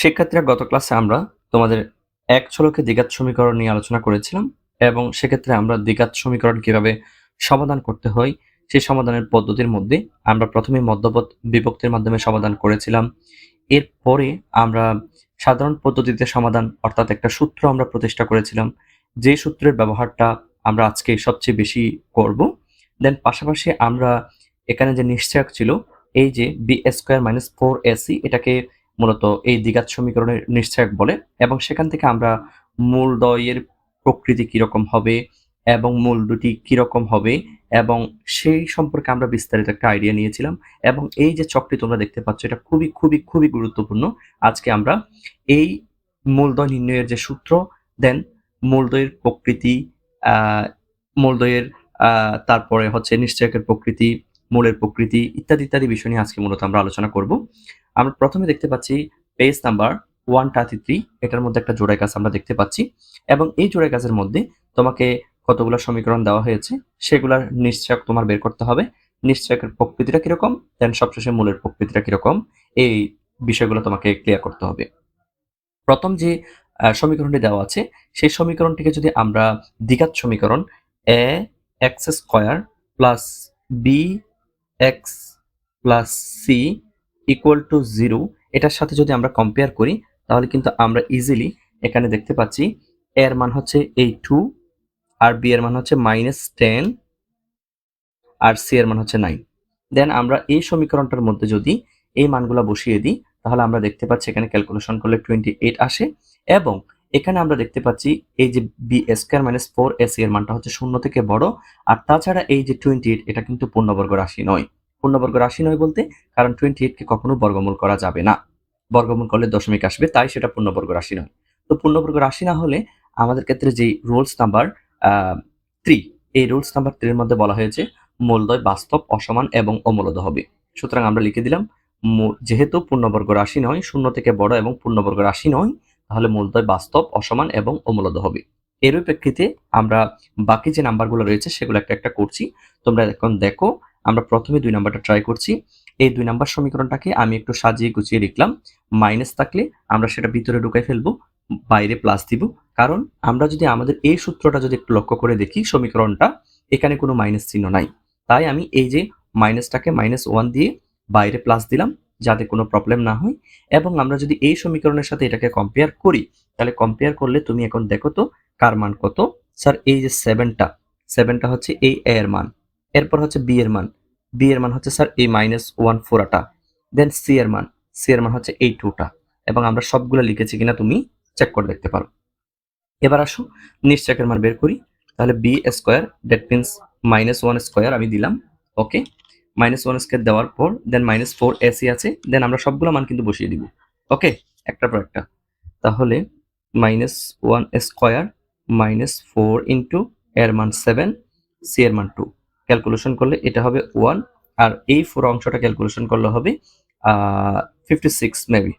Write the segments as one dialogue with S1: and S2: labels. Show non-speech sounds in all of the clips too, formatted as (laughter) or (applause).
S1: শিক্ষার্থীরা গত ক্লাসে আমরা তোমাদের এক ছলকে দ্বিঘাত সমীকরণ নিয়ে আলোচনা করেছিলাম এবং সেক্ষেত্রে আমরা দ্বিঘাত সমীকরণ কীভাবে সমাধান করতে হয় সেই সমাধানের পদ্ধতির মধ্যে আমরা প্রথমে মধ্যপথ বিভক্তির মাধ্যমে সমাধান করেছিলাম। এরপরে আমরা সাধারণ পদ্ধতিতে সমাধান অর্থাৎ একটা সূত্র আমরা প্রতিষ্ঠা করেছিলাম। যে সূত্রের ব্যবহারটা আমরা আজকে সবচেয়ে বেশি করব। দেন পাশাপাশি আমরা এখানে যে নিশ্চয়ক ছিল, এই যে B square minus four AC এটাকে মূলত এই দ্বিঘাত সমীকরণের নিশ্চয়ক বলে, এবং সেখান থেকে আমরা মূল দয়ের প্রকৃতি কীরকম হবে এবং মূল দুটি কীরকম হবে, এবং সেই সম্পর্কে আমরা বিস্তারিত একটা আইডিয়া নিয়েছিলাম, এবং এই যে চকটি তোমরা দেখতে পাচ্ছ, এটা খুবই খুবই খুবই গুরুত্বপূর্ণ। আজকে আমরা এই মূলদয় নির্ণয়ের যে সূত্র দেন মূলদয়ের প্রকৃতি মূলদয়ের তারপরে হচ্ছে নিশ্চয়কের প্রকৃতি মূলের প্রকৃতি ইত্যাদি ইত্যাদি বিষয় নিয়ে আজকে মূলত আমরা আলোচনা করব। আমরা প্রথমে দেখতে পাচ্ছি page number one thirty three এটার মধ্যে একটা জোড়াই গাছ আমরা দেখতে পাচ্ছি এবং এই জোড়াই গাছের মধ্যে তোমাকে কতগুলো সমীকরণ দেওয়া হয়েছে সেগুলোর নিশ্চয়ক তোমার বের করতে হবে। নিশ্চয়কের প্রকৃতিটা কীরকম? দেন সবশেষে মূলের প্রকৃতিটা কীরকম? এই বিষয়গুলো তোমাকে ক্লিয়ার করতে হবে। প্রথম যে সমীকরণটি দেওয়া আছে, সেই সমীকরণটিকে যদি আমরা দ্বিঘাত সমীকরণ A X square plus B X plus C equal to zero এটার সাথে যদি আমরা কম্পেয়ার করি, তাহলে কিন্তু আমরা ইজিলি এখানে দেখতে পাচ্ছি এর মান হচ্ছে এই টু আর বি এর মান হচ্ছে মাইনাস টেন আর সি এর মান হচ্ছে নাইন দেন আমরা এই সমীকরণটার মধ্যে যদি এই মানগুলো বসিয়ে দিই, তাহলে আমরা দেখতে পাচ্ছি এখানে ক্যালকুলেশন করলে টোয়েন্টি এইট আসে, এবং এখানে আমরা দেখতে পাচ্ছি এই যে B square minus four S এর মানটা হচ্ছে শূন্য থেকে বড়। আর তাছাড়া এই যে টোয়েন্টি এইট এটা কিন্তু পূর্ণবর্গ রাশি নয়। পূর্ণবর্গ রাশি নয় বলতে কারণ টোয়েন্টি এইটকে কখনো বর্গমূল করা যাবে না। বর্গমূল করলে দশমিক আসবে, তাই সেটা পূর্ণবর্গ রাশি নয়। তো পূর্ণবর্গ রাশি না হলে আমাদের ক্ষেত্রে যেই রুলস নাম্বার থ্রি এই রুলস নাম্বার থ্রির মধ্যে বলা হয়েছে, মূলদয়, বাস্তব, অসমান এবং অমূলদ হবে। সুতরাং আমরা লিখে দিলাম যেহেতু পূর্ণবর্গ রাশি নয়, শূন্য থেকে বড় এবং পূর্ণবর্গ রাশি নয় তাহলে মূলদয় বাস্তব, অসমান এবং অমূলদ হবে। এরই প্রেক্ষিতে আমরা বাকি যে নাম্বারগুলো রয়েছে সেগুলো একটা একটা করছি। তোমরা এখন দেখো, আমরা প্রথমে দুই নাম্বারটা ট্রাই করছি। এই দুই নাম্বার সমীকরণটাকে আমি একটু সাজিয়ে গুছিয়ে লিখলাম। মাইনাস থাকলে আমরা সেটা ভিতরে ঢুকাই ফেলব, বাইরে প্লাস দিব। কারণ আমরা যদি আমাদের এই সূত্রটা যদি একটু লক্ষ্য করে দেখি, সমীকরণটা, এখানে কোনো মাইনাস চিহ্ন নাই। তাই আমি এই যে মাইনাসটাকে মাইনাস ওয়ান দিয়ে বাইরে প্লাস দিলাম। যাতে কোনো প্রবলেম না হয় এবং আমরা যদি এই সমীকরণের সাথে এটাকে কম্পেয়ার করি, তাহলে কম্পেয়ার করলে তুমি এখন দেখো তো কার মান কত? স্যার এই যে সেভেনটা সেভেনটা হচ্ছে এই এ এর মান, এরপর হচ্ছে বি এর মান বি এর মান হচ্ছে স্যার এই মাইনাস ওয়ান ফোরটা দেন সি এর মান সি এর মান হচ্ছে এই টুটা এবং আমরা সবগুলো লিখেছি কিনা তুমি চেক করে দেখতে পারো। এবার আসো নিশ্চয়কের মান বের করি, তাহলে B square that means minus one square আমি দিলাম ওকে মাইনাস ওয়ান স্কোয়ার দেওয়ার পর দেন মাইনাস ফোর এসি আছে দেন আমরা সবগুলো মান কিন্তু বসিয়ে দিব। ওকে একটার পর একটা। তাহলে minus one square minus four into এর মান সেভেন সি এর মান টু ক্যালকুলেশন করলে এটা হবে ওয়ান আর এই ফোর অংশটা ক্যালকুলেশন করলে হবে ফিফটি সিক্স মেবি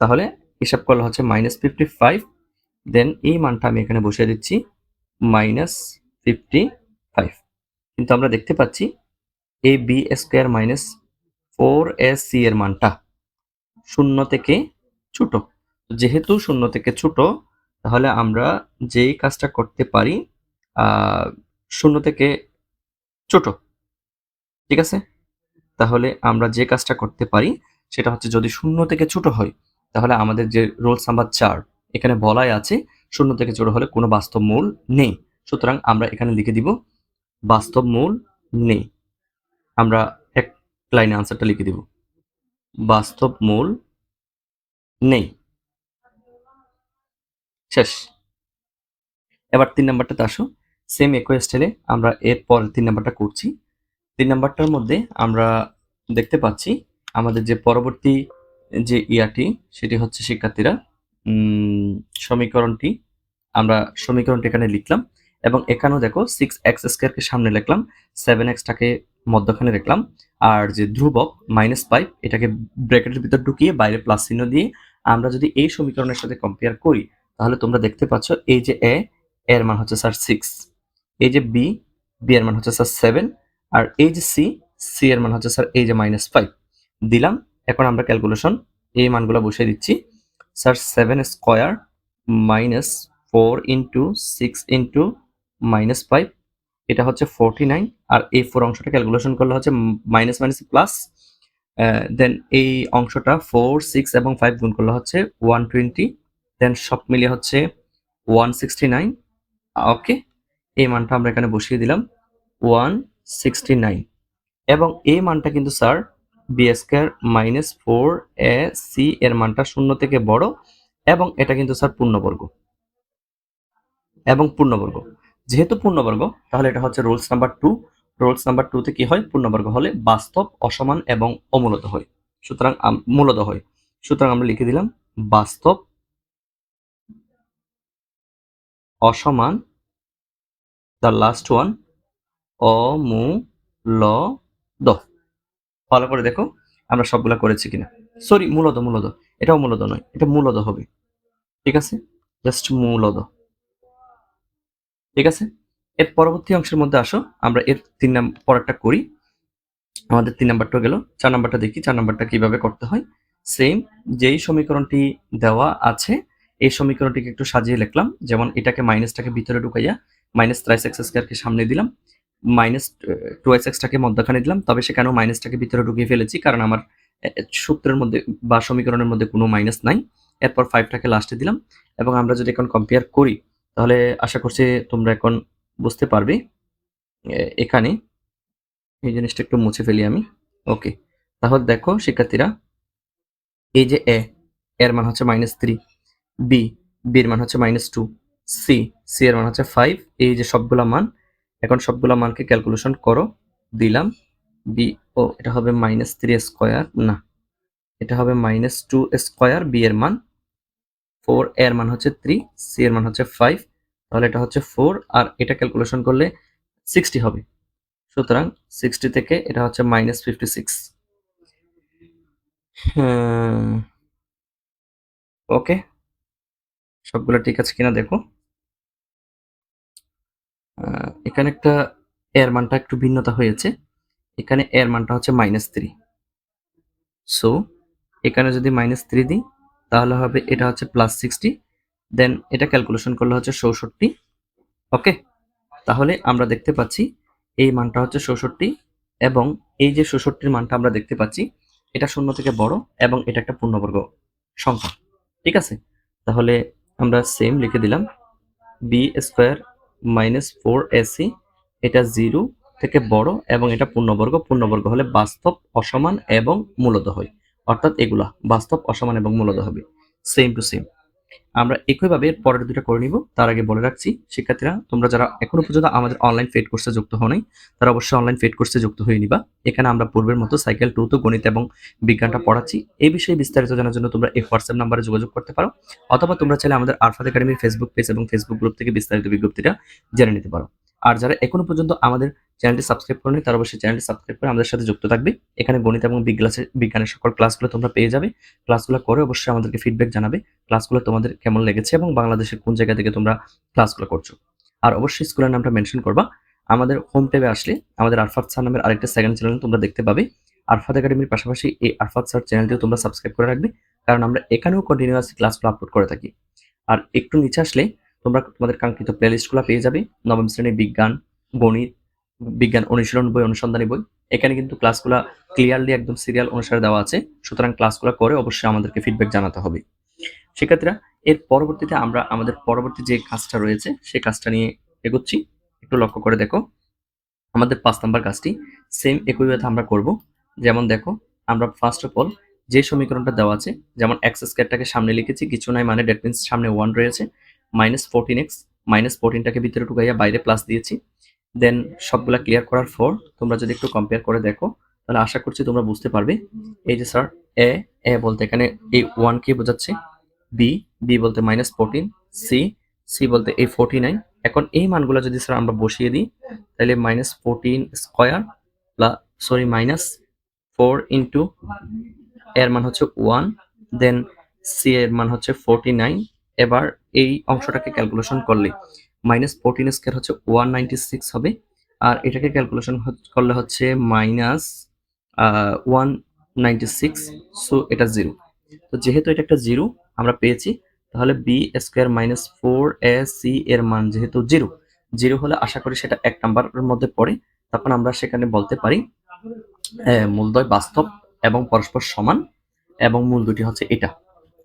S1: তাহলে হিসাব করলে হচ্ছে মাইনাস ফিফটি ফাইভ দেন এই মানটা আমি এখানে বসিয়ে দিচ্ছি মাইনাস ফিফটি ফাইভ কিন্তু আমরা দেখতে পাচ্ছি এ B square minus four S C এর মানটা শূন্য থেকে ছোট। যেহেতু শূন্য থেকে ছোট, তাহলে আমরা যেই কাজটা করতে পারি শূন্য থেকে ছোট। ঠিক আছে? তাহলে আমরা যে কাজটা করতে পারি, সেটা হচ্ছে যদি শূন্য থেকে ছোট হয়, তাহলে আমাদের যে রোলস নাম্বার চার, এখানে বলাই আছে, শূন্য থেকে ছোট হলে কোনো বাস্তব মূল নেই। সুতরাং আমরা এখানে লিখে দিব, বাস্তব মূল নেই। আমরা এক লাইনে আনসারটা লিখে দিব। বাস্তব মূল নেই। শেষ। এবার তিন নাম্বারটাতে আসো। সেম একই স্টাইলে আমরা এর পরের তিন নাম্বারটা করছি। তিন নাম্বারটার মধ্যে আমরা দেখতে পাচ্ছি আমাদের যে পরবর্তী যে ইয়াটি, সেটি হচ্ছে শিক্ষার্থীরা সমীকরণটি। আমরা সমীকরণটি এখানে লিখলাম। এবং এখানেও দেখো সিক্স এক্স স্কোয়ারকে সামনে লিখলাম সেভেন এক্সটাকে মধ্যখানে রাখলাম আর যে ধ্রুবক মাইনাস ফাইভ এটাকে ব্র্যাকেটের ভিতর ঢুকিয়ে বাইরে প্লাস চিহ্ন দিয়ে আমরা যদি এই সমীকরণের সাথে কম্পেয়ার করি, তাহলে তোমরা দেখতে পাচ্ছ এই যে এ এর মান হচ্ছে স্যার সিক্স এই যে বি বি এর মান হচ্ছে স্যার সেভেন আর এই যে সি সি এর মান হচ্ছে স্যার এই যে মাইনাস ফাইভ দিলাম, এখন আমরা ক্যালকুলেশন এই মানগুলো বসিয়ে দিচ্ছি sir seven square minus four into six into minus five এটা হচ্ছে ফোরটি নাইন আর এই ফোর অংশটা ক্যালকুলেশন করলে হচ্ছে মাইনাস মাইনাস প্লাস দেন এই অংশটা ফোর সিক্স এবং ফাইভ গুণ করলে হচ্ছে ওয়ান টোয়েন্টি দেন সব মিলিয়ে হচ্ছে ওয়ান সিক্সটি নাইন ওকে এই মানটা আমরা এখানে বসিয়ে দিলাম ওয়ান সিক্সটি নাইন এবং এই মানটা কিন্তু sir B square minus four A C এর মানটা শূন্য থেকে বড়, এবং এটা কিন্তু স্যার পূর্ণবর্গ, এবং পূর্ণবর্গ। যেহেতু পূর্ণবর্গ, তাহলে এটা হচ্ছে rules number two. Rules number টুতে কি হয়? পূর্ণবর্গ হলে বাস্তব, অসমান এবং অমূলত হয়। সুতরাং মূলত হয়। সুতরাং আমরা লিখে দিলাম, বাস্তব, অসমান দ্য লাস্ট ওয়ান অমূলদ ভালো করে দেখো, আমরা সবগুলা করেছি কিনা। সরি মূলত মূলত। এটাও মূলদ নয়, এটা মূলত হবে। ঠিক আছে? জাস্ট মূলদ ঠিক আছে? এর পরবর্তী অংশের মধ্যে আসো, আমরা এর তিন নাম্বার পরেরটা করি। আমাদের তিন নাম্বারটা গেল, চার নাম্বারটা দেখি, চার নাম্বারটা কীভাবে করতে হয়। সেম যেই সমীকরণটি দেওয়া আছে, এই সমীকরণটিকে একটু সাজিয়ে লিখলাম। যেমন এটাকে মাইনাসটাকে ভিতরে ঢুকাইয়া মাইনাস ত্রাইস এক্স স্কোয়ারকে সামনে দিলাম, মাইনাস টু এক্স এক্সটাকে মধ্যখানে দিলাম, তবে সেখানেও মাইনাসটাকে ভিতরে ঢুকিয়ে ফেলেছি, কারণ আমার সূত্রের মধ্যে বা সমীকরণের মধ্যে কোনো মাইনাস নাই। এরপর ফাইভটাকে লাস্টে দিলাম, এবং আমরা যদি এখন কম্পেয়ার করি তাহলে আশা করছি তোমরা এখন বুঝতে পারবে এখানে। এই জিনিসটা একটু মুছে ফেলি আমি। ওকে, তাহলে দেখো শিক্ষার্থীরা, এই যে এ, এর মান হচ্ছে মাইনাস থ্রি বি বির মান হচ্ছে মাইনাস টু সি সি এর মান হচ্ছে ফাইভ এই যে সবগুলা মান, এখন সবগুলা মানকে ক্যালকুলেশন করো, দিলাম বি ও, এটা হবে মাইনাস থ্রি স্কোয়ার না, এটা হবে মাইনাস টু স্কোয়ার বি এর মান ফোর এর মান হচ্ছে থ্রি, সি এর মান হচ্ছে ফাইভ। তাহলে এটা হচ্ছে ফোর, আর এটা ক্যালকুলেশন করলে সিক্সটি হবে। সুতরাং সিক্সটি থেকে এটা হচ্ছে মাইনাস ফিফটি সিক্স। ওকে। সবগুলো ঠিক আছে কিনা দেখো। এখানে একটা এর মানটা একটু ভিন্নতা হয়েছে। এখানে এর মানটা হচ্ছে মাইনাস থ্রি। সো, এখানে যদি মাইনাস থ্রি দিই তাহলে হবে এটা হচ্ছে প্লাস সিক্সটি দেন এটা ক্যালকুলেশন করলে হচ্ছে চৌষট্টি ওকে তাহলে আমরা দেখতে পাচ্ছি এই মানটা হচ্ছে চৌষট্টি এবং এই যে চৌষট্টির মানটা আমরা দেখতে পাচ্ছি, এটা শূন্য থেকে বড় এবং এটা একটা পূর্ণবর্গ সংখ্যা, ঠিক আছে? তাহলে আমরা সেম লিখে দিলাম B square minus four AC এটা জিরো থেকে বড় এবং এটা পূর্ণবর্গ পূর্ণবর্গ হলে বাস্তব, অসমান এবং মূলত হয় অর্থাৎ এগুলা বাস্তব, অসমান এবং মূলত হবে। সেম টু সেম আমরা একইভাবে পরের দুটো করে নিব। তার আগে বলে রাখছি, শিক্ষার্থীরা, তোমরা যারা এখনও পর্যন্ত আমাদের অনলাইন ফেড কোর্সে যুক্ত হও নাই, তারা অবশ্যই অনলাইন ফেড কোর্সে যুক্ত হয়ে নিবা। এখানে আমরা পূর্বের মতো সাইকেল টু তো গণিত এবং বিজ্ঞানটা পড়াচ্ছি। এই বিষয়ে বিস্তারিত জানার জন্য তোমরা এই হোয়াটসঅ্যাপ নাম্বারে যোগাযোগ করতে পারো। অথবা তোমরা চাইলে আমাদের আরফাত একাডেমির ফেসবুক পেজ এবং ফেসবুক গ্রুপ থেকে বিস্তারিত বিজ্ঞপ্তিটা জেনে নিতে পারো। আর যারা এখনও পর্যন্ত আমাদের চ্যানেলটি সাবস্ক্রাইব করেনি, তারা অবশ্যই চ্যানেলটি সাবস্ক্রাইব করে আমাদের সাথে যুক্ত থাকবে। এখানে গণিত এবং বিজ্ঞানের বিজ্ঞানের সকল ক্লাসগুলো তোমরা পেয়ে যাবে। ক্লাসগুলো করে অবশ্যই আমাদেরকে ফিডব্যাক জানাবে। ক্লাসগুলো তোমাদের কেমন লেগেছে এবং বাংলাদেশের কোন জায়গা থেকে তোমরা ক্লাসগুলো করছ। আর অবশ্যই স্কুলের নামটা মেনশন করবা। আমাদের হোম ট্যাবে আসলে আমাদের আরফাত স্যার নামের আরেকটা সেকেন্ড চ্যানেল তোমরা দেখতে পাবে। আরফাত একাডেমির পাশাপাশি এই আরফাত স্যার চ্যানেলটিও তোমরা সাবস্ক্রাইব করে রাখবে। কারণ আমরা এখানেও কন্টিনিউয়াস ক্লাসগুলো আপলোড করে থাকি। আর একটু নিচে আসলে তোমরা তোমাদের কাঙ্ক্ষিত প্লেলিস্টগুলো পেয়ে যাবে। নবম শ্রেণির বিজ্ঞান, গণিত, বিজ্ঞান অনুশীলন বই, অনুসন্ধানী বই। এখানে কিন্তু ক্লাসগুলো ক্লিয়ারলি একদম সিরিয়াল অনুসারে দেওয়া আছে। সুতরাং ক্লাসগুলো করে অবশ্যই আমাদেরকে ফিডব্যাক জানাতে হবে। শিক্ষার্থীরা, এর পরবর্তীতে আমরা আমাদের পরবর্তী যে কাজটা রয়েছে সেই কাজটা নিয়ে এগোচ্ছি। একটু লক্ষ্য করে দেখো। আমাদের পাঁচ নাম্বার কাজটি সেম একই ওয়েতে আমরা করব। যেমন দেখো, আমরা ফার্স্ট অফ অল যে সমীকরণটা দেওয়া আছে, যেমন এক্স স্কোয়ারটাকে সামনে লিখেছি, কিছু নাই মানে ডেট মিনস সামনে ওয়ান রয়েছে। মাইনাস ফোরটিন এক্স মাইনাস ফোরটিনটাকে ভিতরে ঢুকাইয়া বাইরে প্লাস দিয়েছি। দেন সবগুলা ক্লিয়ার করার পর তোমরা যদি একটু কম্পেয়ার করে দেখো, তাহলে আশা করছি তোমরা বুঝতে পারবে। এই যে স্যার এ এ বলতে এখানে এই ওয়ান কে বোঝাচ্ছে? বি বি বলতে মাইনাস ফোরটিন সি সি বলতে এই ফোরটি নাইন এখন এই মানগুলো যদি স্যার আমরা বসিয়ে দিই, তাহলে minus fourteen square plus sorry minus four into এর মান হচ্ছে ওয়ান দেন সি এর মান হচ্ছে ফোরটি নাইন এবার এই অংশটাকে ক্যালকুলেশন করলে মাইনাস ফোরটিন স্কোয়ার হচ্ছে ওয়ান নাইনটি সিক্স হবে। আর এটাকে ক্যালকুলেশন করলে হচ্ছে minus one ninety six so এটা জিরো তো যেহেতু এটা একটা জিরো আমরা পেয়েছি তাহলে B square minus four A C এর মান যেহেতু জিরো জিরো হলে আশা করি সেটা এক নাম্বারের মধ্যে পড়ে। তখন আমরা সেখানে বলতে পারি আহ, মূলদ্বয় বাস্তব এবং পরস্পর সমান এবং মূল দুটি হচ্ছে এটা।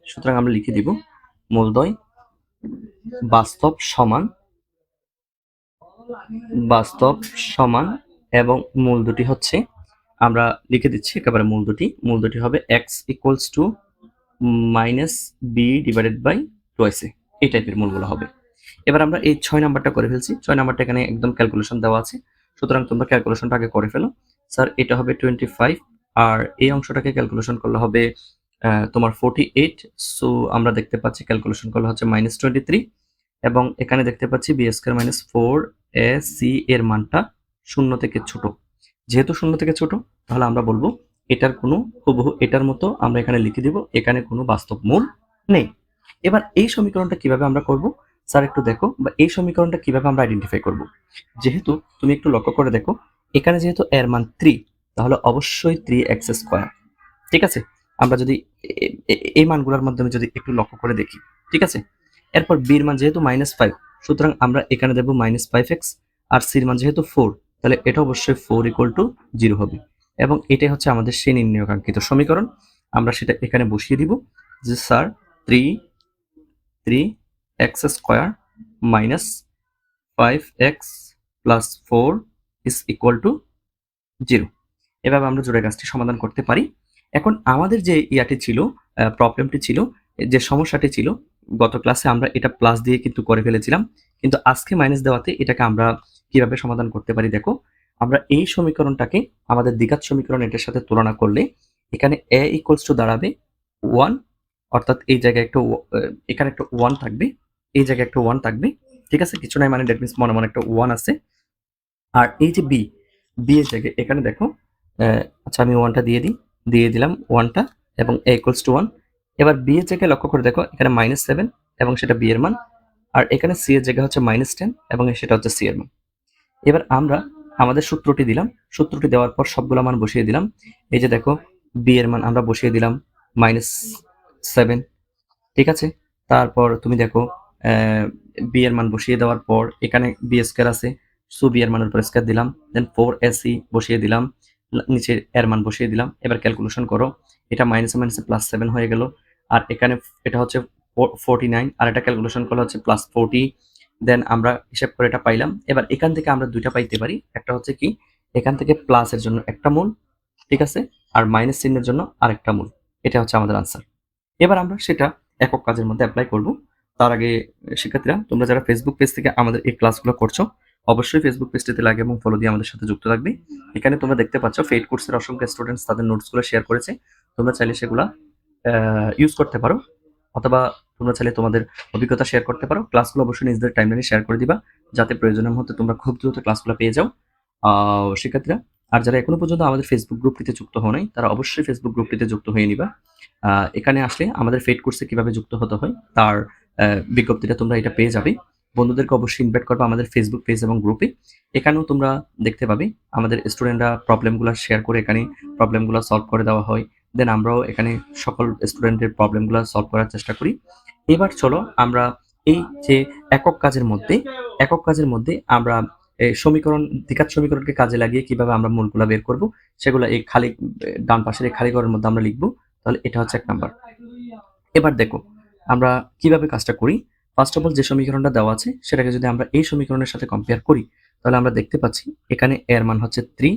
S1: সুতরাং আমরা লিখে দিব মূলদ্বয় বাস্তব সমান বাস্তব সমান এবং মূল দুটি হচ্ছে, আমরা লিখে দিচ্ছি একেবারে মূল দুটি মূল দুটি হবে X equals to minus B divided by টোয়েসে এই টাইপের মূলগুলো হবে। এবার আমরা এই ছয় নাম্বারটা করে ফেলছি। ছয় নাম্বারটা এখানে একদম ক্যালকুলেশন দেওয়া আছে। সুতরাং তোমরা ক্যালকুলেশনটা আগে করে ফেলো। স্যার এটা হবে টোয়েন্টি ফাইভ আর এই অংশটাকে ক্যালকুলেশন করলে হবে তোমার ফোর্টি এইট সো আমরা দেখতে পাচ্ছি ক্যালকুলেশন করলে হচ্ছে মাইনাস টোয়েন্টি থ্রি এবং এখানে দেখতে পাচ্ছি B square minus four A C এর মানটা শূন্য থেকে ছোট। যেহেতু শূন্য থেকে ছোট, তাহলে আমরা বলব এটার কোনো হুবহু এটার মতো আমরা এখানে লিখে দিব, এখানে কোনো বাস্তব মূল নেই। এবার এই সমীকরণটা কীভাবে আমরা করব? স্যার, একটু দেখো, বা এই সমীকরণটা কীভাবে আমরা আইডেন্টিফাই করব? যেহেতু তুমি একটু লক্ষ্য করে দেখো, এখানে যেহেতু এর মান থ্রি তাহলে অবশ্যই থ্রি এক্স স্কোয়ার ঠিক আছে? আমরা যদি এই মানগুলোর মাধ্যমে যদি একটু লক্ষ্য করে দেখি, ঠিক আছে? এরপর বির মান যেহেতু মাইনাস ফাইভ সুতরাং আমরা এখানে দেবো মাইনাস ফাইভ এক্স আর সির মান যেহেতু ফোর তাহলে এটা অবশ্যই ফোর ইকুয়াল টু জিরো হবে। এবং এটাই হচ্ছে আমাদের সেই নির্ণয়কাঙ্ক্ষিত সমীকরণ। আমরা সেটা এখানে বসিয়ে দিব যে sir three three X square minus five X plus four is equal to zero এভাবে আমরা জোড়া গাছটি সমাধান করতে পারি। এখন আমাদের যে ইয়াটি ছিল প্রবলেমটি ছিল, যে সমস্যাটি ছিল, গত ক্লাসে আমরা এটা প্লাস দিয়ে কিন্তু করে ফেলেছিলাম। কিন্তু আজকে মাইনাস দেওয়াতে এটাকে আমরা কীভাবে সমাধান করতে পারি দেখো, আমরা এই সমীকরণটাকে আমাদের দ্বিঘাত সমীকরণ এটার সাথে তুলনা করলে এখানে এ ইকুয়ালস টু দাঁড়াবে ওয়ান অর্থাৎ এই জায়গায় একটা এখানে একটা ওয়ান থাকবে, এই জায়গায় একটা ওয়ান থাকবে, ঠিক আছে? কিছু নাই মানে ডেট মিনস মনে মনে একটা ওয়ান আছে। আর এই যে বি বি এর জায়গায়, এখানে দেখো আচ্ছা আমি ওয়ানটা দিয়ে দিই। দিয়ে দিলাম ওয়ানটা এবং এ ইকুয়ালস টু ওয়ান এবার বি এর জায়গায় লক্ষ্য করে দেখো, এখানে মাইনাস সেভেন এবং সেটা বি এর মান। আর এখানে সি এর জায়গা হচ্ছে মাইনাস টেন এবং সেটা হচ্ছে সি এর মান। এবার আমরা আমাদের সূত্রটি দিলাম। সূত্রটি দেওয়ার পর সবগুলো মান বসিয়ে দিলাম। এই যে দেখো বি এর মান আমরা বসিয়ে দিলাম মাইনাস সেভেন ঠিক আছে? তারপর তুমি দেখো বি এর মান বসিয়ে দেওয়ার পর এখানে বি স্কোয়ার আছে সো বি এর মানের উপর স্কোয়ার দিলাম। দেন ফোর এসি বসিয়ে দিলাম। নিচে এর মান বসিয়ে দিলাম। এবার ক্যালকুলেশন করো। এটা মাইনাসে মাইনাসে প্লাস সেভেন হয়ে গেল। আর এখানে এটা হচ্ছে ফোরটি নাইন আর এটা ক্যালকুলেশন করলে হচ্ছে প্লাস ফোরটি দেন আমরা হিসেব করে এটা পাইলাম। এবার এখান থেকে আমরা দুইটা পাইতে পারি। একটা হচ্ছে কি, এখান থেকে প্লাসের জন্য একটা মূল, ঠিক আছে? আর মাইনাস চিহ্নের জন্য আরেকটা মূল। এটা হচ্ছে আমাদের আনসার এবার আমরা সেটা একক কাজের মধ্যে অ্যাপ্লাই করব। তার আগে শিক্ষার্থীরা, তোমরা যারা ফেসবুক পেজ থেকে আমাদের এই ক্লাসগুলো করছ অবশ্যই ফেসবুক পেজটিতে লাগে এবং ফলো দিয়ে আমাদের সাথে যুক্ত থাকবে। এখানে তোমরা দেখতে পাচ্ছ ফেড কোর্সের অসংখ্য স্টুডেন্টস তাদের নোটসগুলো শেয়ার করেছে। তোমরা চাইলে সেগুলা ইউজ করতে পারো। অথবা তোমরা চাইলে তোমাদের অভিজ্ঞতা শেয়ার করতে পারো। ক্লাসগুলো অবশ্যই নিজেদের টাইমলাইনে শেয়ার করে দিবা। যাতে প্রয়োজনের মুহূর্তে তোমরা খুব দ্রুত ক্লাসগুলো পেয়ে যাও। শিক্ষার্থীরা আর যারা এখনও পর্যন্ত আমাদের ফেসবুক গ্রুপটিতে যুক্ত হও নাই, তারা অবশ্যই ফেসবুক গ্রুপটিতে যুক্ত হয়ে নিবা। এখানে আসলে আমাদের ফেড কোর্সে কীভাবে যুক্ত হতে হয়, তার বিজ্ঞপ্তিটা তোমরা এটা পেয়ে যাবে। বন্ধুদেরকে অবশ্যই ইনভাইট করবে আমাদের ফেসবুক পেজ এবং গ্রুপে এখানেও তোমরা দেখতে পাবে, আমাদের স্টুডেন্টরা প্রবলেমগুলো শেয়ার করে এখানে প্রবলেমগুলো সলভ করে দেওয়া হয়। দেন আমরাও এখানে সকল স্টুডেন্টের প্রবলেমগুলো সলভ করার চেষ্টা করি। এবার চলো আমরা এই যে একক কাজের মধ্যে, একক কাজের মধ্যে আমরা সমীকরণ, দ্বিঘাত সমীকরণকে কাজে লাগিয়ে কীভাবে আমরা মূলগুলা বের করব, সেগুলো এই খালি ডান পাশের এই খালি ঘরের মধ্যে আমরা লিখব। তাহলে এটা হচ্ছে এক নাম্বার এবার দেখো, আমরা কীভাবে কাজটা করি? ফার্স্ট অফ অল যে সমীকরণটা দেওয়া আছে, সেটাকে যদি আমরা এই সমীকরণের সাথে কম্পেয়ার করি, তাহলে আমরা দেখতে পাচ্ছি এখানে এ এর মান হচ্ছে থ্রি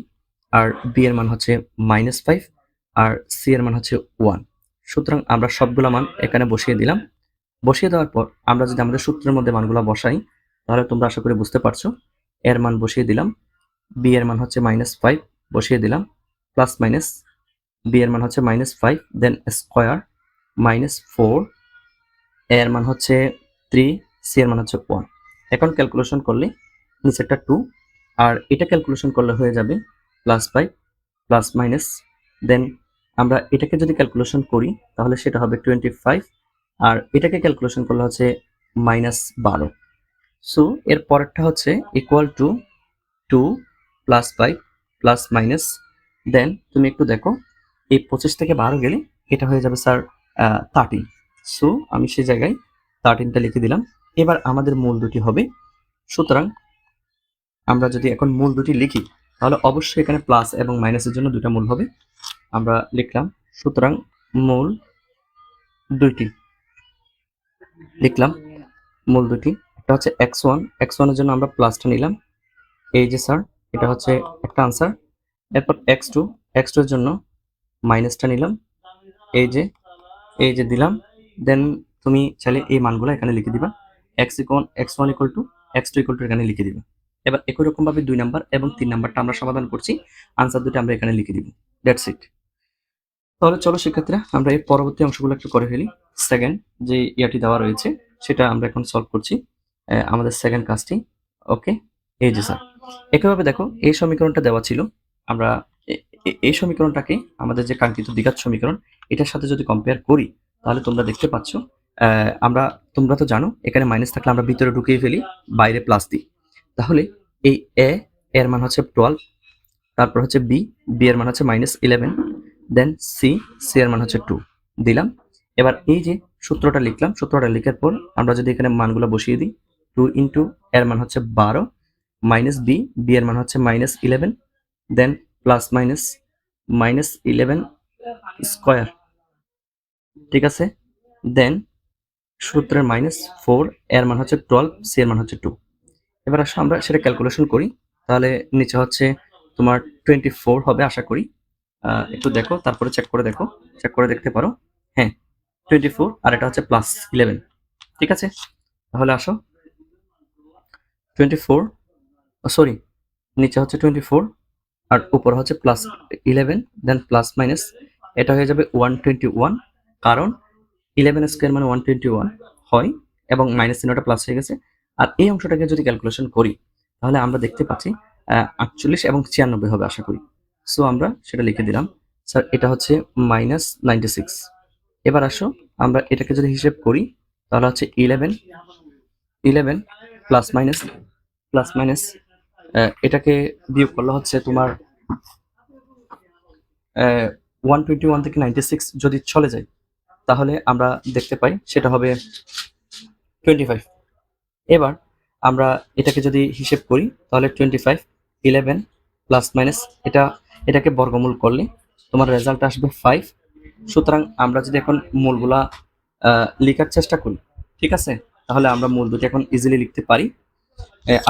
S1: আর বি এর মান হচ্ছে মাইনাস ফাইভ আর সি এর মান হচ্ছে ওয়ান সুতরাং আমরা সবগুলো মান এখানে বসিয়ে দিলাম। বসিয়ে দেওয়ার পর আমরা যদি আমাদের সূত্রের মধ্যে মানগুলো বসাই, তাহলে তোমরা আশা করি বুঝতে পারছ। এর মান বসিয়ে দিলাম বি এর মান হচ্ছে মাইনাস ফাইভ বসিয়ে দিলাম প্লাস মাইনাস বি এর মান হচ্ছে minus five then square minus four এর মান হচ্ছে থ্রি সি এর মান হচ্ছে ওয়ান এখন ক্যালকুলেশন করলে নিচেরটা টু আর এটা ক্যালকুলেশন করলে হয়ে যাবে plus five plus minus then আমরা এটাকে যদি ক্যালকুলেশন করি, তাহলে সেটা হবে টোয়েন্টি ফাইভ আর এটাকে ক্যালকুলেশন করলে হচ্ছে মাইনাস বারো. সো এর পরেরটা হচ্ছে equal to two plus five plus minus then তুমি একটু দেখো, এই পঁচিশ থেকে বারো গেলে এটা হয়ে যাবে স্যার থার্টিন সো আমি সেই জায়গায় থার্টিনটা লিখে দিলাম। এবার আমাদের মূল দুটি হবে। সুতরাং আমরা যদি এখন মূল দুটি লিখি, তাহলে অবশ্যই এখানে প্লাস এবং মাইনাসের জন্য দুটা মূল হবে। আমরা লিখলাম, সুতরাং মূল দুইটি। লিখলাম, মূল দুটি এটা হচ্ছে এক্স ওয়ান এক্স ওয়ানের জন্য আমরা প্লাসটা নিলাম। এই যে স্যার এটা হচ্ছে একটা আনসার এরপর এক্স টু এক্স টু এর জন্য মাইনাসটা নিলাম। এই যে এই যে দিলাম। দেন তুমি চাইলে এই মানগুলো এখানে লিখে দিবা। X ইকন X one equal to X two equal to এখানে লিখে দিবা। এবার একই রকম ভাবে দুই নাম্বার এবং তিন নাম্বারটা আমরা সমাধান করছি। আনসার দুটো আমরা এখানে লিখে দিব। দ্যাটস ইট তাহলে চলো শিক্ষার্থীরা আমরা এর পরবর্তী অংশগুলো একটু করে ফেলি। সেকেন্ড যে ইয়াটি দেওয়া রয়েছে, সেটা আমরা এখন সলভ করছি আমাদের সেকেন্ড কাজটি। ওকে এই যে স্যার একইভাবে দেখো, এই সমীকরণটা দেওয়া ছিল। আমরা এই সমীকরণটাকে আমাদের যে কাঙ্ক্ষিত দ্বিঘাত সমীকরণ, এটার সাথে যদি কম্পেয়ার করি, তাহলে তোমরা দেখতে পাচ্ছ আমরা, তোমরা তো জানো, এখানে মাইনাস থাকলে আমরা ভিতরে ঢুকিয়ে ফেলি, বাইরে প্লাস দিই। তাহলে এই এ এর মান হচ্ছে টুয়েলভ তারপর হচ্ছে বি বি এর মান হচ্ছে minus eleven then C C এর মান হচ্ছে টু দিলাম। এবার এই যে সূত্রটা লিখলাম, সূত্রটা লিখার পর আমরা যদি এখানে মানগুলো বসিয়ে দিই টু ইন্টু এর মান হচ্ছে বারো মাইনাস বি বি এর মান হচ্ছে minus eleven then plus minus minus eleven square ঠিক আছে? দেন সূত্রের মাইনাস ফোর এর মান হচ্ছে টুয়েলভ সি এর মান হচ্ছে টু এবার আসো আমরা সেটা ক্যালকুলেশন করি। তাহলে নিচে হচ্ছে তোমার টোয়েন্টি ফোর হবে আশা করি। একটু দেখো, তারপরে চেক করে দেখো। চেক করে দেখতে পারো। হ্যাঁ টোয়েন্টি ফোর আর এটা হচ্ছে প্লাস ইলেভেন ঠিক আছে? তাহলে আসো। টোয়েন্টি ফোর সরি নিচে হচ্ছে টোয়েন্টি ফোর আর উপর হচ্ছে plus eleven then plus minus এটা হয়ে যাবে ওয়ান টোয়েন্টি ওয়ান কারণ ইলেভেন স্কোয়ার মানে ওয়ান টোয়েন্টি ওয়ান হয় এবং মাইনাস চিহ্নটা প্লাস হয়ে গেছে। আর এই অংশটাকে যদি ক্যালকুলেশন করি, তাহলে আমরা দেখতে পাচ্ছি আটচল্লিশ এবং ছিয়ানব্বই হবে আশা করি। সো আমরা সেটা লিখে দিলাম। স্যার এটা হচ্ছে মাইনাস নাইনটি সিক্স এবার আসো, আমরা এটাকে যদি হিসেব করি, তাহলে হচ্ছে eleven eleven plus minus plus minus এটাকে বিয়োগ করলে হচ্ছে তোমার ওয়ান টোয়েন্টি ওয়ান থেকে নাইনটি সিক্স যদি চলে যায় তাহলে আমরা দেখতে পাই সেটা হবে টোয়েন্টি ফাইভ এবার আমরা এটাকে যদি হিসেব করি, তাহলে twenty five eleven plus minus এটা, এটাকে বর্গমূল করলে তোমার রেজাল্ট আসবে ফাইভ সুতরাং আমরা যদি এখন মূলগুলা লেখার চেষ্টা করি, ঠিক আছে? তাহলে আমরা মূল দুটি এখন ইজিলি লিখতে পারি।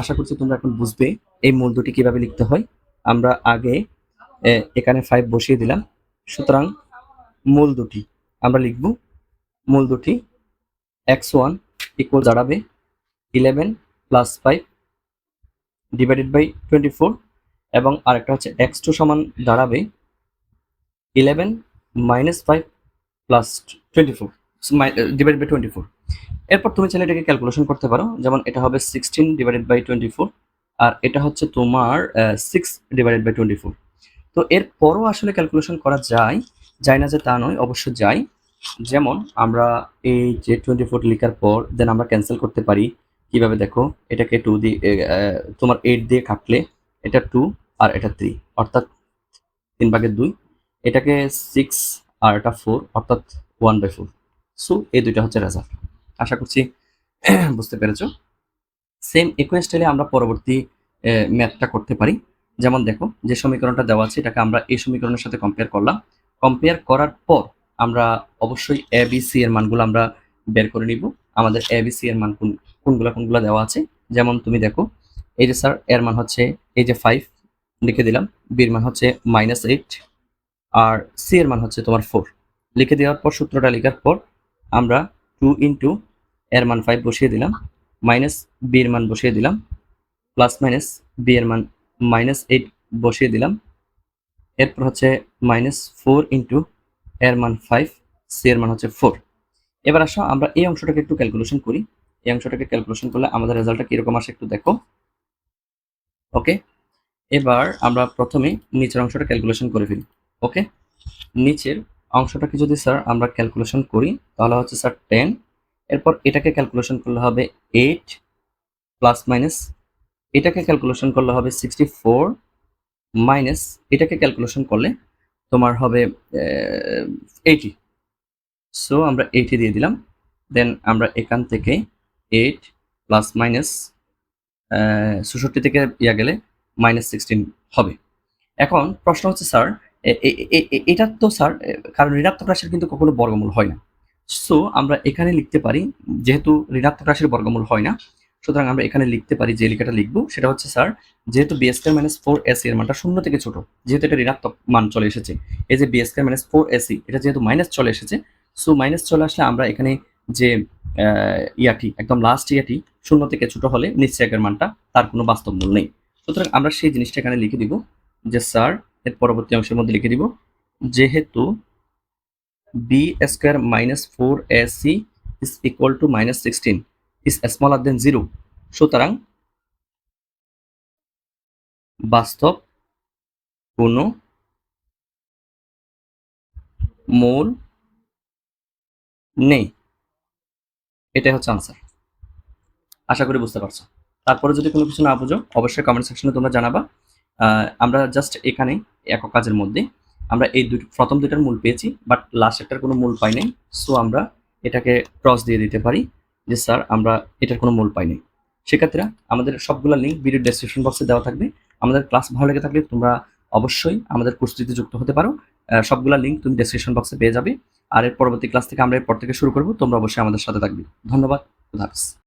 S1: আশা করছি তোমরা এখন বুঝবে এই মূল দুটি কীভাবে লিখতে হয়। আমরা আগে এখানে ফাইভ বসিয়ে দিলাম। সুতরাং মূল দুটি আমরা লিখব মূল দুটি এক্স ওয়ান ইকুয়াল দাঁড়াবে eleven plus five divided by twenty four এবং আরেকটা হচ্ছে এক্স টু সমান দাঁড়াবে eleven minus five plus twenty four divided by twenty four এরপর তুমি চাইলে এটাকে ক্যালকুলেশন করতে পারো, যেমন এটা হবে sixteen divided by twenty four আর এটা হচ্ছে তোমার six divided by twenty four তো এরপরও আসলে ক্যালকুলেশন করা যায় যায় না যে তা নয়, অবশ্য যাই। যেমন আমরা এই যে টোয়েন্টি ফোর লিখার পর দেন আমরা ক্যান্সেল করতে পারি। কীভাবে দেখো? এটাকে টু দিয়ে তোমার এইট দিয়ে কাটলে এটা টু আর এটা থ্রি অর্থাৎ তিন ভাগের দুই। এটাকে সিক্স আর এটা ফোর অর্থাৎ ওয়ান বাই ফোর সো এই দুইটা হচ্ছে রেজাল্ট আশা করছি (clears throat) বুঝতে পেরেছ? সেম একই স্টাইলে আমরা পরবর্তী ম্যাথটা করতে পারি। যেমন দেখো, যে সমীকরণটা দেওয়া আছে, এটাকে আমরা এই সমীকরণের সাথে কম্পেয়ার করলাম। কম্পেয়ার করার পর আমরা অবশ্যই এ বি সি এর মানগুলো আমরা বের করে নিব। আমাদের এ বি সি এর মান কোন, কোনগুলো কোনগুলো দেওয়া আছে? যেমন তুমি দেখো, এই যে স্যার এর মান হচ্ছে এই যে ফাইভ লিখে দিলাম। বির মান হচ্ছে মাইনাস এইট আর সি এর মান হচ্ছে তোমার ফোর লিখে দেওয়ার পর, সূত্রটা লেখার পর আমরা টু ইন্টু এর মান ফাইভ বসিয়ে দিলাম। মাইনাস বি এর মান বসিয়ে দিলাম। প্লাস মাইনাস বি এর মান মাইনাস এইট বসিয়ে দিলাম। এরপর হচ্ছে মাইনাস ফোর ইন্টু এর মান ফাইভ সি এর মান হচ্ছে ফোর এবার আসো, আমরা এই অংশটাকে একটু ক্যালকুলেশন করি। এই অংশটাকে ক্যালকুলেশন করলে আমাদের রেজাল্টটা কীরকম আসে একটু দেখো। ওকে এবার আমরা প্রথমে নিচের অংশটা ক্যালকুলেশন করে ফেলি। ওকে নিচের অংশটাকে যদি স্যার আমরা ক্যালকুলেশন করি, তাহলে হচ্ছে স্যার টেন এরপর এটাকে ক্যালকুলেশন করলে হবে এইট প্লাস মাইনাস এটাকে ক্যালকুলেশন করলে হবে সিক্সটি ফোর মাইনাস এটাকে ক্যালকুলেশন করলে তোমার হবে এইটি সো আমরা এইটে দিয়ে দিলাম। দেন আমরা এখান থেকে এইট প্লাস মাইনাস চৌষট্টি থেকে ইয়া গেলে মাইনাস সিক্সটিন হবে। এখন, প্রশ্ন হচ্ছে স্যার এটা তো স্যার কারণ ঋণাত্মক রাশির কিন্তু কখনো বর্গমূল হয় না। সো আমরা এখানে লিখতে পারি, যেহেতু ঋণাত্মক রাশির বর্গমূল হয় না সুতরাং আমরা এখানে লিখতে পারি যে লেখাটা লিখব, সেটা হচ্ছে, স্যার, যেহেতু B square minus four AC এর মানটা শূন্য থেকে ছোট, যেহেতু এটা ঋণাত্মক মান চলে এসেছে, এই যে B square minus four AC এটা যেহেতু মাইনাস চলে এসেছে সো মাইনাস চলে আসলে আমরা এখানে যে ইয়াটি, একদম লাস্ট ইয়াটি, শূন্য থেকে ছোট হলে নিশ্চয়কের মানটা তার কোনো বাস্তব মূল নেই। সুতরাং আমরা সেই জিনিসটা এখানে লিখে দিব যে, স্যার, এর পরবর্তী অংশের মধ্যে লিখে দিব, যেহেতু B square minus four AC is equal to minus sixteen is smaller than zero সুতরাং বাস্তব কোনো মূল নেই। এটাই হচ্ছে আনসার আশা করি বুঝতে পারছ। তারপরে যদি কোনো কিছু না বুঝো, অবশ্যই কমেন্ট সেকশনে তোমরা জানাবা। আমরা জাস্ট এখানে একক কাজের মধ্যে আমরা এই দুটো, প্রথম দুইটার মূল পেয়েছি বাট লাস্টেরটার কোনো মূল পাই নাই সো আমরা এটাকে ক্রস দিয়ে দিতে পারি। যে, স্যার, আমরা এটার কোনো মূল পাইনি সেক্ষেত্রে আমাদের সবগুলো লিঙ্ক ভিডিও ডেসক্রিপশন বক্সে দেওয়া থাকবে। আমাদের ক্লাস ভালো লেগে থাকলে তোমরা অবশ্যই আমাদের কোর্সটিতে যুক্ত হতে পারো। সবগুলো লিঙ্ক তুমি ডেসক্রিপশন বক্সে পেয়ে যাবে। আর এর পরবর্তী ক্লাস থেকে আমরা এরপর থেকে শুরু করব। তোমরা অবশ্যই আমাদের সাথে থাকবে। ধন্যবাদ। হাফেজ।